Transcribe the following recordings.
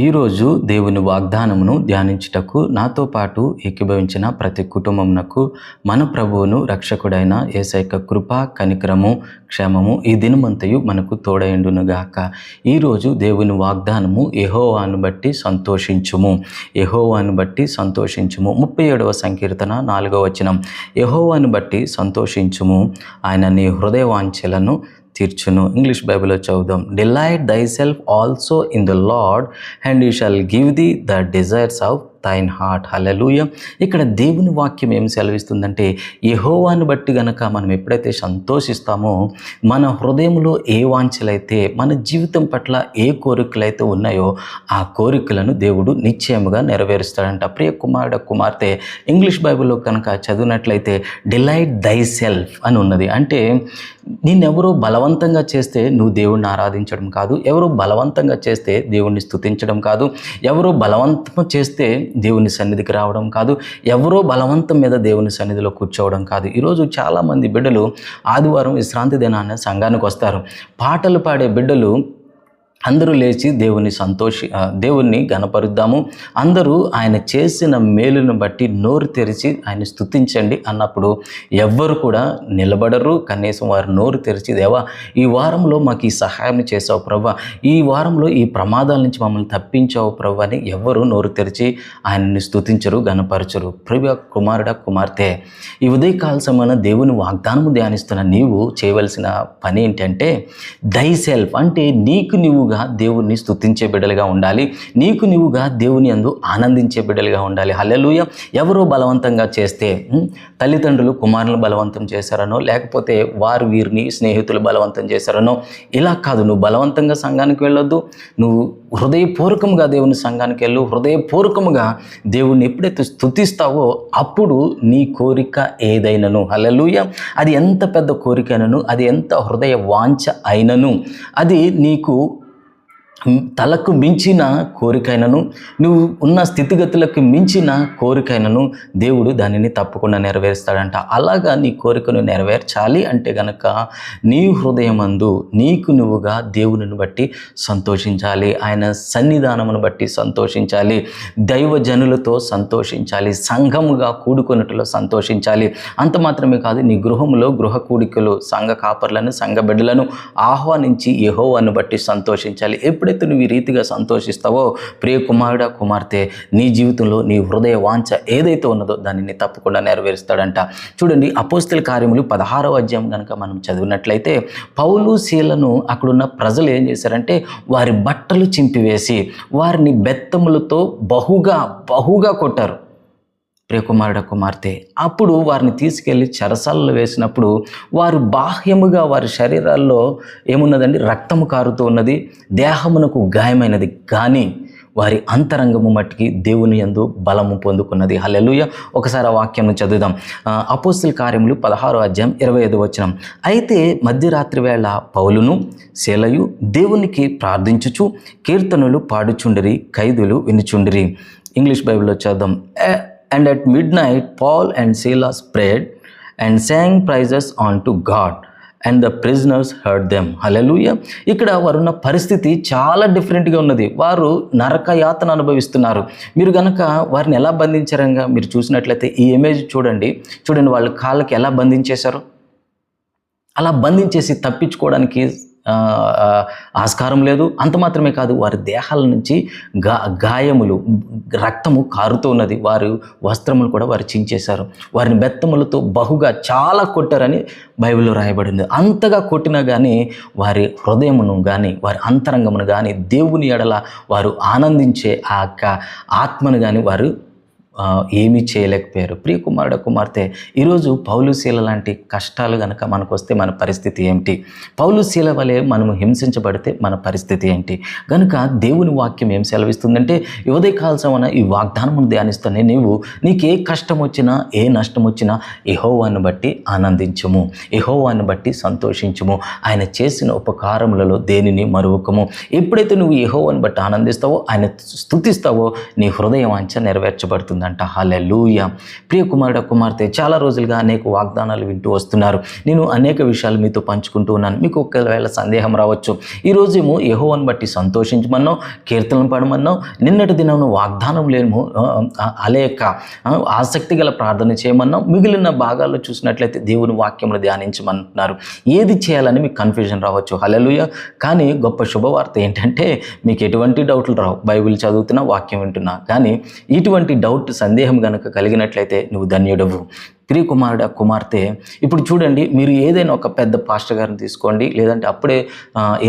ఈరోజు దేవుని వాగ్దానమును ధ్యానించుటకు నాతో పాటు ఏకీభవించిన ప్రతి కుటుంబమునకు మన ప్రభువును రక్షకుడైన ఏసైక కృప కనికరము క్షేమము ఈ దినమంతయు మనకు తోడైండునుగాక ఈరోజు దేవుని వాగ్దానము ఎహోవాను బట్టి సంతోషించుము. ఎహోవాను బట్టి సంతోషించుము. ముప్పై ఏడవ సంకీర్తన నాలుగవ వచనం. ఎహోవాను బట్టి సంతోషించుము. ఆయన నీ హృదయ వాంఛలను తీర్చును. ఇంగ్లీష్ బైబిల్లో చదువుదాం. Delight thyself also in the lord and you shall give the the desires of thine heart hallelujah ఇక్కడ దేవుని వాక్యం ఏం సెలవిస్తుందంటే యహోవాన్ని బట్టి గనక మనం ఎప్పుడైతే సంతోషిస్తామో మన హృదయంలో ఏ వాంఛలైతే మన జీవితం పట్ల ఏ కోరికలైతే ఉన్నాయో ఆ కోరికలను దేవుడు నిశ్చయముగా నెరవేరుస్తాడంట. ప్రియ కుమారుడ కుమార్తె ఇంగ్లీష్ బైబిల్లో కనుక చదివినట్లయితే డిలైట్ దై సెల్ఫ్ అని ఉన్నది. అంటే నిన్నెవరో బలవంతంగా చేస్తే నువ్వు దేవుణ్ణి ఆరాధించడం కాదు ఎవరో బలవంతంగా చేస్తే దేవుణ్ణి స్తుతించడం కాదు ఎవరో బలవంతం చేస్తే దేవుని సన్నిధికి రావడం కాదు ఎవరో బలవంతం మీద దేవుని సన్నిధిలో కూర్చోవడం కాదు. ఈరోజు చాలామంది బిడ్డలు ఆదివారం విశ్రాంతి దినాన సంఘానికి వస్తారు. పాటలు పాడే బిడ్డలు అందరూ లేచి దేవుని సంతోషి దేవుణ్ణి గనపరుద్దాము అందరూ ఆయన చేసిన మేలును బట్టి నోరు తెరిచి ఆయన స్థుతించండి అన్నప్పుడు ఎవ్వరు కూడా నిలబడరు. కనీసం వారు నోరు తెరిచి దేవా ఈ వారంలో మాకు ఈ సహాయం చేసావు ప్రభా ఈ వారంలో ఈ ప్రమాదాల నుంచి మమ్మల్ని తప్పించావు ప్రభా అని ఎవ్వరూ నోరు తెరిచి ఆయన్ని స్థుతించరు గనపరచరు ప్రియ కుమారుడ కుమార్తె ఈ ఉదయకాల సమయంలో దేవుని వాగ్దానము ధ్యానిస్తున్న నీవు చేయవలసిన పని ఏంటంటే దై సెల్ఫ్ అంటే నీకు నీవు నీవుగా దేవుణ్ణి స్థుతించే బిడ్డలుగా ఉండాలి. నీకు నీవుగా దేవుని అందు ఆనందించే బిడ్డలుగా ఉండాలి. హల్లెలూయ. ఎవరో బలవంతంగా చేస్తే తల్లిదండ్రులు కుమారులు బలవంతం చేశారనో లేకపోతే వారు వీరిని స్నేహితులు బలవంతం చేశారనో ఇలా కాదు. నువ్వు బలవంతంగా సంఘానికి వెళ్ళొద్దు. నువ్వు హృదయపూర్వకంగా దేవుని సంఘానికి వెళ్ళు. హృదయపూర్వకముగా దేవుణ్ణి ఎప్పుడైతే స్తుతిస్తావో అప్పుడు నీ కోరిక ఏదైనను. హల్లెలూయ. అది ఎంత పెద్ద కోరికైనను అది ఎంత హృదయ వాంఛ అయినను అది నీకు తలకు మించిన కోరికైనను నువ్వు ఉన్న స్థితిగతులకు మించిన కోరికైనను దేవుడు దానిని తప్పకుండా నెరవేరుస్తాడంట. అలాగా నీ కోరికను నెరవేర్చాలి అంటే గనక నీ హృదయమందు నీకు నువ్వుగా దేవునిని బట్టి సంతోషించాలి. ఆయన సన్నిధానమును బట్టి సంతోషించాలి. దైవజనులతో సంతోషించాలి. సంఘముగా కూడుకున్నట్లో సంతోషించాలి. అంత మాత్రమే కాదు నీ గృహంలో గృహ కూడికలు సంఘ కాపర్లను సంఘ బిడ్డలను ఆహ్వానించి యెహోవాను బట్టి సంతోషించాలి. ఎప్పుడు ఎప్పుడైతే నువ్వు ఈ రీతిగా సంతోషిస్తావో ప్రియ కుమారుడ కుమార్తె నీ జీవితంలో నీ హృదయ వాంఛ ఏదైతే ఉన్నదో దానిని తప్పకుండా నెరవేరుస్తాడంట. చూడండి అపోస్తుల కార్యములు పదహారవ అధ్యాయం కనుక మనం చదివినట్లయితే పౌలు శీలను అక్కడున్న ప్రజలు ఏం చేశారంటే వారి బట్టలు చింపివేసి వారిని బెత్తములతో బహుగా బహుగా కొట్టారు. ప్రియకుమారుడ కుమార్తె అప్పుడు వారిని తీసుకెళ్ళి చెరసాలలో వేసినప్పుడు వారు బాహ్యముగా వారి శరీరాల్లో ఏమున్నదండి? రక్తము కారుతూ ఉన్నది దేహమునకు గాయమైనది. కానీ వారి అంతరంగము మట్టికి దేవుని ఎందు బలము పొందుకున్నది. హలెలుయ ఒకసారి ఆ వాక్యం చదువుదాం. అపోస్తుల కార్యములు పదహారో అధ్యాయం ఇరవై ఐదు వచనం. అయితే మధ్యరాత్రి వేళ పౌలును శీలయు దేవునికి ప్రార్థించుచు కీర్తనలు పాడుచుండిరి ఖైదులు వినుచుండిరి. ఇంగ్లీష్ బైబిల్లో చదుదాం and at midnight Paul and Silas prayed and sang praises unto God and the prisoners heard them hallelujah ఇక్కడ వారున్న పరిస్థితి చాలా డిఫరెంట్గా ఉన్నది. వారు నరక యాతన అనుభవిస్తున్నారు. మీరు కనుక వారిని ఎలా బంధించారంగా మీరు చూసినట్లయితే ఈ ఇమేజ్ చూడండి. చూడండి వాళ్ళ కాళ్ళకి ఎలా బంధించేశారు? అలా బంధించేసి తప్పించుకోవడానికి ఆస్కారం లేదు. అంత మాత్రమే కాదు వారి దేహాల నుంచి గా గాయములు రక్తము కారుతున్నది వారు వస్త్రములు కూడా వారు చించేశారు. వారిని బెత్తములతో బహుగా చాలా కొట్టారని బైబిల్లో రాయబడింది అంతగా కొట్టినా కానీ వారి హృదయమును కానీ వారి అంతరంగమును కానీ దేవుని ఎడల వారు ఆనందించే ఆ యొక్క ఆత్మను కానీ వారు ఏమీ చేయలేకపోయారు. ప్రియ కుమారుడు కుమార్తె ఈరోజు పౌలుశీల లాంటి కష్టాలు కనుక మనకు వస్తే మన పరిస్థితి ఏమిటి? పౌలు శీల వలె మనము హింసించబడితే మన పరిస్థితి ఏంటి? కనుక దేవుని వాక్యం ఏం సెలవిస్తుందంటే ఉదయ కాలసమన ఈ వాగ్దానమును ధ్యానిస్తూనే నీవు నీకు ఏ కష్టం వచ్చినా ఏ నష్టం వచ్చినా ఎహోవాన్ని బట్టి ఆనందించము. ఎహోవాన్ని బట్టి సంతోషించము. ఆయన చేసిన ఉపకారములలో దేనిని మరువకము? ఎప్పుడైతే నువ్వు ఎహోవాన్ని బట్టి ఆనందిస్తావో ఆయన స్థుతిస్తావో నీ హృదయం అంచ నెరవేర్చబడుతుంది అంట. హలెలూయ ప్రియ కుమారుడ కుమార్తె చాలా రోజులుగా అనేక వాగ్దానాలు వింటూ వస్తున్నారు. నేను అనేక విషయాలు మీతో పంచుకుంటూ ఉన్నాను. మీకు ఒకవేళ సందేహం రావచ్చు. ఈరోజు ఏమో బట్టి సంతోషించమన్నాం కీర్తనలు పడమన్నాం నిన్నటి దినం వాగ్దానం లేము అలేక ఆసక్తి గల ప్రార్థన చేయమన్నాం మిగిలిన భాగాల్లో చూసినట్లయితే దేవుని వాక్యమును ధ్యానించమంటున్నారు ఏది చేయాలని మీకు కన్ఫ్యూజన్ రావచ్చు. హలెలుయ కానీ గొప్ప శుభవార్త ఏంటంటే మీకు ఎటువంటి డౌట్లు రావు. బైబిల్ చదువుతున్నా వాక్యం వింటున్నా. కానీ ఇటువంటి డౌట్ సందేహం గనక కలిగినట్లయితే నువ్వు ధన్యుడవు ప్రియ కుమారుడు కుమార్తె ఇప్పుడు చూడండి మీరు ఏదైనా ఒక పెద్ద పాస్టర్ గారిని తీసుకోండి లేదంటే అప్పుడే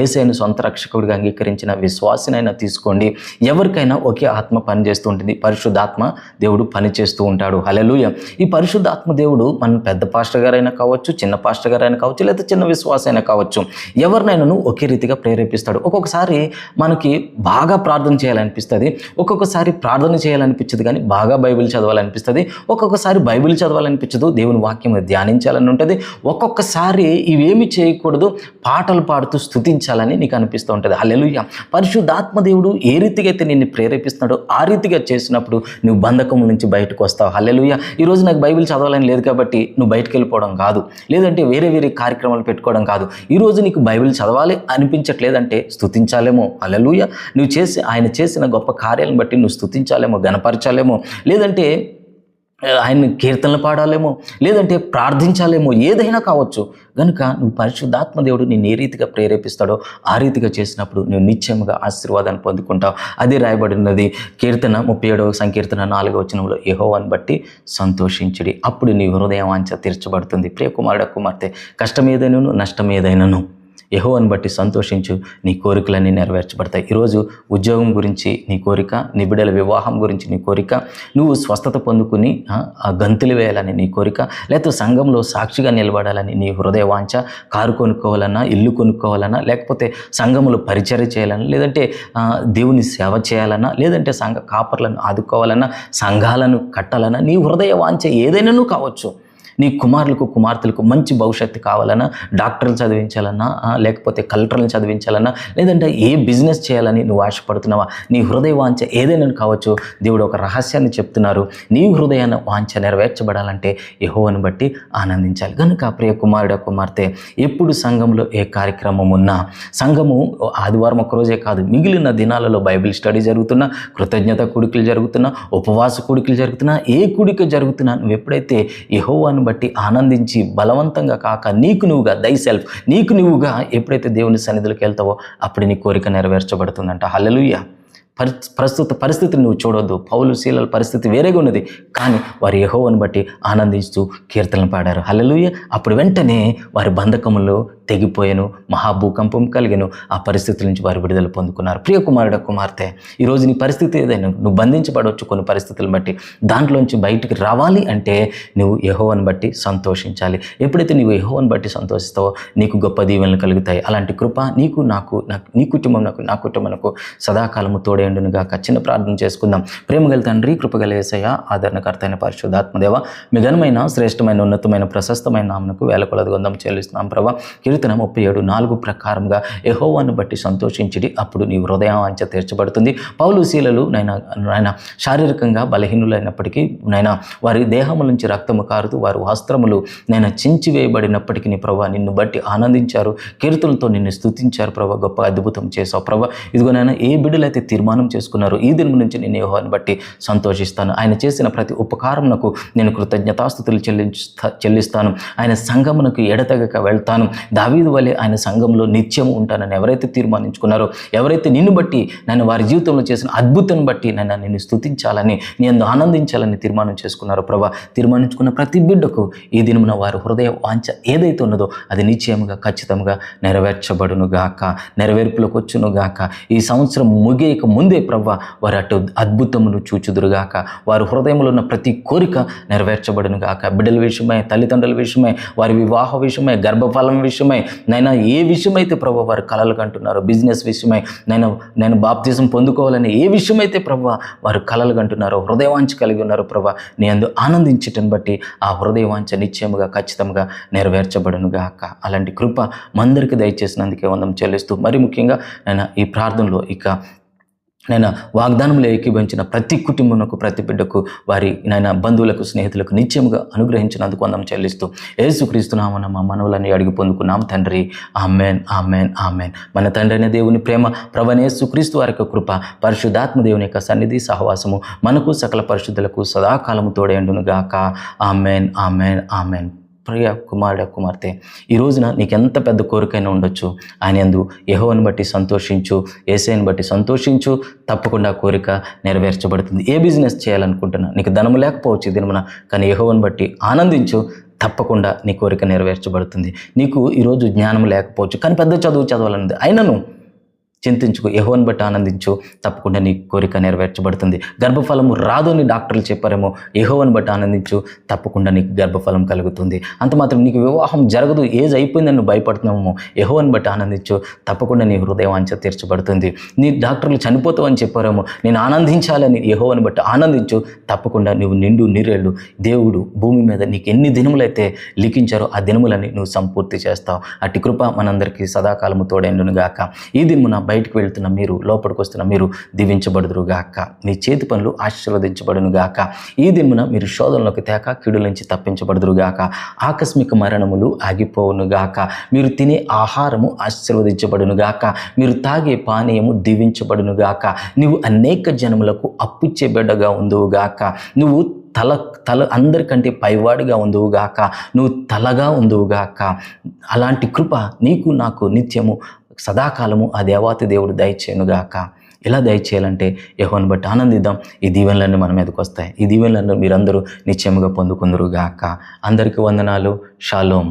ఏసైన సొంత రక్షకుడిగా అంగీకరించిన విశ్వాసినైనా తీసుకోండి ఎవరికైనా ఒకే ఆత్మ పనిచేస్తూ ఉంటుంది పరిశుద్ధాత్మ దేవుడు పనిచేస్తూ ఉంటాడు. హలెలుయ ఈ పరిశుద్ధాత్మ దేవుడు మన పెద్ద పాస్టర్ గారైనా కావచ్చు చిన్న పాస్టర్ గారైనా కావచ్చు లేదా చిన్న విశ్వాసైనా కావచ్చు ఎవరినైనాను ఒకే రీతిగా ప్రేరేపిస్తాడు. ఒక్కొక్కసారి మనకి బాగా ప్రార్థన చేయాలనిపిస్తుంది ఒక్కొక్కసారి ప్రార్థన చేయాలనిపించదు కానీ బాగా బైబిల్ చదవాలనిపిస్తుంది ఒక్కొక్కసారి బైబిల్ చదవాలనిపించదు దేవుని వాక్యం ధ్యానించాలని ఉంటుంది. ఒక్కొక్కసారి ఇవేమి చేయకూడదు పాటలు పాడుతూ స్థుతించాలని నీకు అనిపిస్తూ ఉంటుంది. అల్లెలుయ్య పరిశుద్ధాత్మ దేవుడు ఏ రీతిగా అయితే నిన్ను ప్రేరేపిస్తున్నాడో ఆ రీతిగా చేసినప్పుడు నువ్వు బంధకం నుంచి బయటకు వస్తావు. హల్లెలూయా. ఈరోజు నాకు బైబిల్ చదవాలని లేదు కాబట్టి నువ్వు బయటకు వెళ్ళిపోవడం కాదు. లేదంటే వేరే వేరే కార్యక్రమాలు పెట్టుకోవడం కాదు. ఈరోజు నీకు బైబిల్ చదవాలి అనిపించట్లేదంటే స్థుతించాలేమో హల్లెలూయా. నువ్వు చేసి ఆయన చేసిన గొప్ప కార్యాలను బట్టి నువ్వు స్థుతించాలేమో గనపరచాలేమో లేదంటే ఆయన కీర్తనలు పాడాలేమో లేదంటే ప్రార్థించాలేమో ఏదైనా కావచ్చు. కనుక నువ్వు పరిశుద్ధాత్మ దేవుడు నేను ఏ రీతిగా ప్రేరేపిస్తాడో ఆ రీతిగా చేసినప్పుడు నువ్వు నిశ్చయముగా ఆశీర్వాదాన్ని పొందుకుంటావు. అది రాయబడినది కీర్తన ముప్పై ఏడవ సంకీర్తన నాలుగవ వచనంలో యహోవాన్ని బట్టి సంతోషించుడి అప్పుడు నీ హృదయం వాంఛ తీర్చబడుతుంది. ప్రియ కుమారుడ కుమార్తె కష్టం ఏదైనాను నష్టం ఏదైనాను. యెహోవాను బట్టి సంతోషించు. నీ కోరికలన్నీ నెరవేర్చబడతాయి. ఈరోజు ఉద్యోగం గురించి నీ కోరిక నీ బిడ్డల వివాహం గురించి నీ కోరిక నువ్వు స్వస్థత పొందుకుని ఆ, గంతులు వేయాలని నీ కోరిక లేకపోతే సంఘంలో సాక్షిగా నిలబడాలని నీ హృదయ వాంఛ కారు కొనుక్కోవాలన్నా ఇల్లు కొనుక్కోవాలన్నా లేకపోతే సంఘములో పరిచయం చేయాలన్నా లేదంటే దేవుని సేవ చేయాలన్నా లేదంటే సంఘ కాపర్లను ఆదుకోవాలన్నా సంఘాలను కట్టాలన్నా నీ హృదయ వాంఛ ఏదైనాను కావచ్చు. నీ కుమారులకు కుమార్తెలకు మంచి భవిష్యత్తు కావాలన్నా డాక్టర్లు చదివించాలన్నా లేకపోతే కల్టర్లు చదివించాలన్నా లేదంటే ఏ బిజినెస్ చేయాలని నువ్వు ఆశపడుతున్నావా? నీ హృదయ వాంఛ ఏదైనా కావచ్చు. దేవుడు ఒక రహస్యాన్ని చెప్తున్నారు. నీ హృదయాన్ని వాంఛ నెరవేర్చబడాలంటే యహోవను బట్టి ఆనందించాలి. కనుక ప్రియ కుమారుడు కుమార్తె ఎప్పుడు సంఘంలో ఏ కార్యక్రమం ఉన్నా సంఘము ఆదివారం ఒక రోజే కాదు మిగిలిన దినాలలో బైబిల్ స్టడీ జరుగుతున్నా కృతజ్ఞత కూడికలు జరుగుతున్నా ఉపవాస కూడికలు జరుగుతున్నా ఏ కూడిక జరుగుతున్నా నువ్వు ఎప్పుడైతే యహోవాను బట్టి ఆనందించి బలవంతంగా కాక నీకు నువ్వుగా దై సెల్ఫ్ నీకు నువ్వుగా ఎప్పుడైతే దేవుని సన్నిధిలోకి వెళ్తావో అప్పుడు నీ కోరిక నెరవేర్చబడుతుందంట. హల్లెలూయా. ప్రస్తుత పరిస్థితిని నువ్వు చూడొద్దు. పౌలు శీలల పరిస్థితి వేరేగా ఉన్నది. కానీ వారి యహోవని బట్టి ఆనందిస్తూ కీర్తనలు పాడారు. హలలుయ అప్పుడు వెంటనే వారి బంధకములు తెగిపోయాను. మహాభూకంపం కలిగాను. ఆ పరిస్థితుల నుంచి వారు విడుదల పొందుకున్నారు. ప్రియ కుమారుడ కుమార్తె ఈరోజు నీ పరిస్థితి ఏదైనా నువ్వు బంధించబడవచ్చు కొన్ని పరిస్థితులను బట్టి. దాంట్లోంచి బయటికి రావాలి అంటే నువ్వు యహోవని బట్టి సంతోషించాలి. ఎప్పుడైతే నువ్వు యహోవని బట్టి సంతోషిస్తావో నీకు గొప్ప దీవెనలు కలుగుతాయి. అలాంటి కృప నీకు నాకు నాకు నీ కుటుంబం నాకు నా కుటుంబంకు సదాకాలము తోడే తోడేండును గాక చిన్న ప్రార్థన చేసుకుందాం. ప్రేమగల తండ్రి కృపగల యేసయ్య ఆదరణకర్త అయిన పరిశుద్ధాత్మదేవ మీ ఘనమైన శ్రేష్టమైన ఉన్నతమైన ప్రశస్తమైన నామనకు వేల కొలది గొందం చెల్లిస్తున్నాం ప్రభా. కీర్తన ముప్పై ఏడు నాలుగు ప్రకారంగా ఎహోవాను బట్టి సంతోషించిడి అప్పుడు నీ హృదయావాంఛ తీర్చబడుతుంది. పౌలు శీలలు నైనా నాయన శారీరకంగా బలహీనులైనప్పటికీ నైనా వారి దేహముల నుంచి రక్తము కారుతూ వారి వస్త్రములు నేను చించి వేయబడినప్పటికీ నీ ప్రభా నిన్ను బట్టి ఆనందించారు. కీర్తనలతో నిన్ను స్తుతించారు ప్రభా. గొప్ప అద్భుతం చేశావు ప్రభా. ఇదిగో నాయన ఏ బిడ్డలైతే తీర్మానం చేసుకున్నారు. ఈ దినం నుంచి నేను యెహోవాను బట్టి సంతోషిస్తాను. ఆయన చేసిన ప్రతి ఉపకారమునకు నేను కృతజ్ఞతాస్థుతులు చెల్లించు చెల్లిస్తాను. ఆయన సంఘమునకు ఎడతెగక వెళ్తాను. దావీదు వలె ఆయన సంఘంలో నిత్యము ఉంటానని ఎవరైతే తీర్మానించుకున్నారో ఎవరైతే నిన్ను బట్టి నన్ను వారి జీవితంలో చేసిన అద్భుతం బట్టి నన్ను నిన్ను స్థుతించాలని నేను ఆనందించాలని తీర్మానం చేసుకున్నారో ప్రభా. తీర్మానించుకున్న ప్రతి బిడ్డకు ఈ దినమున వారి హృదయ వాంఛ ఏదైతే ఉన్నదో అది నిశ్చయముగా ఖచ్చితంగా నెరవేర్చబడును గాక నెరవేర్పులోకి వచ్చును గాక ఈ సంవత్సరం ముగియక ముందే ప్రభా వారు అటు అద్భుతమును చూచుదురుగాక. వారి హృదయంలో ఉన్న ప్రతి కోరిక నెరవేర్చబడునుగాక బిడ్డల విషయమై తల్లిదండ్రుల విషయమై వారి వివాహ విషయమై గర్భఫలం విషయమై నైనా ఏ విషయమైతే ప్రభా వారు కలలు కంటున్నారో బిజినెస్ విషయమై నేను నేను బాప్తిజం పొందుకోవాలని ఏ విషయమైతే ప్రభా వారు కలలు కంటున్నారో హృదయవాంఛ కలిగి ఉన్నారో ప్రభా నీ అందు ఆనందించటం బట్టి ఆ హృదయవాంఛ నిశ్చయముగా ఖచ్చితంగా నెరవేర్చబడును గాక. అలాంటి కృప మందరికి దయచేసినందుకే వందం చెల్లిస్తూ మరి ముఖ్యంగా నేను ఈ ప్రార్థనలో ఇక నేను వాగ్దానంలో ఏకీభవించిన ప్రతి కుటుంబంకు ప్రతి బిడ్డకు వారి నాయన బంధువులకు స్నేహితులకు నిత్యముగా అనుగ్రహించినందుకు అందం చెల్లిస్తూ ఏసుక్రీస్తున్నామన్న మా మనవులని అడిగి పొందుకున్నాం తండ్రి. Amen amen amen. మన తండ్రి అనే దేవుని ప్రేమ ప్రవణ క్రీస్తు వారి యొక్క కృప పరిశుద్ధాత్మ దేవుని యొక్క సన్నిధి సహవాసము మనకు సకల పరిశుద్ధులకు సదాకాలము తోడేండును గాక ఆమెన్ ఆమెన్ ఆమెన్. ప్రియ కుమారుడ కుమార్తె ఈ రోజున నీకు ఎంత పెద్ద కోరికైనా ఉండొచ్చు. ఆయన ఎందు యెహోవాను బట్టి సంతోషించు ఏసైని బట్టి సంతోషించు తప్పకుండా ఆ కోరిక నెరవేర్చబడుతుంది. ఏ బిజినెస్ చేయాలనుకుంటున్నా నీకు ధనము లేకపోవచ్చు దినమున కానీ యహోవని బట్టి ఆనందించు తప్పకుండా నీ కోరిక నెరవేర్చబడుతుంది. నీకు ఈరోజు జ్ఞానం లేకపోవచ్చు కానీ పెద్ద చదువు చదవాలన్నది. అయినను చింతించుకో యహోన్ బట్టి ఆనందించు. తప్పకుండా నీ కోరిక నెరవేర్చబడుతుంది. గర్భఫలము రాదు అని డాక్టర్లు చెప్పారేమో యహోవన్ బట్టి ఆనందించు. తప్పకుండా నీకు గర్భఫలం కలుగుతుంది. అంత మాత్రం నీకు వివాహం జరగదు ఏజ్ అయిపోయిందని నువ్వు భయపడుతున్నామో యహోవన్ బట్టి ఆనందించు. తప్పకుండా నీ హృదయవాంఛ తీర్చబడుతుంది. నీ డాక్టర్లు చనిపోతావని చెప్పారేమో నేను ఆనందించాలని యహోవని బట్టి ఆనందించు. తప్పకుండా నువ్వు నిండు నీరేళ్ళు దేవుడు భూమి మీద నీకు ఎన్ని దినములైతే లిఖించారో ఆ దినములని నువ్వు సంపూర్తి చేస్తావు. అట్టి కృప మనందరికీ సదాకాలము తోడైండును గాక ఈ దినమున బయటకు వెళ్తున్న మీరు లోపలికి వస్తున్న మీరు దీవించబడుదురు గాక మీ చేతి పనులు ఆశీర్వదించబడును గాక ఈ దినమున మీరు శోధనలోకి తేక కీడు నుంచి తప్పించబడుదురు గాక ఆకస్మిక మరణములు ఆగిపోవును గాక మీరు తినే ఆహారము ఆశీర్వదించబడును గాక మీరు తాగే పానీయము దీవించబడును గాక నువ్వు అనేక జనములకు అప్పుచ్చే బిడ్డగా ఉందువు గాక నువ్వు తల తల అందరికంటే పైవాడిగా ఉందువుగాక. నువ్వు తలగా ఉందువుగాక. అలాంటి కృప నీకు నాకు నిత్యము సదాకాలము ఆ దేవాతి దేవుడు దయచేయనుగాక ఎలా దయచేయాలంటే యహోని బట్టి ఆనందిద్దాం. ఈ దీవెనలన్నీ మన మీదకి వస్తాయి. ఈ దీవెనలను మీరందరూ నిత్యముగా పొందుకుందరుగాక అందరికీ వందనాలు. షాలోం.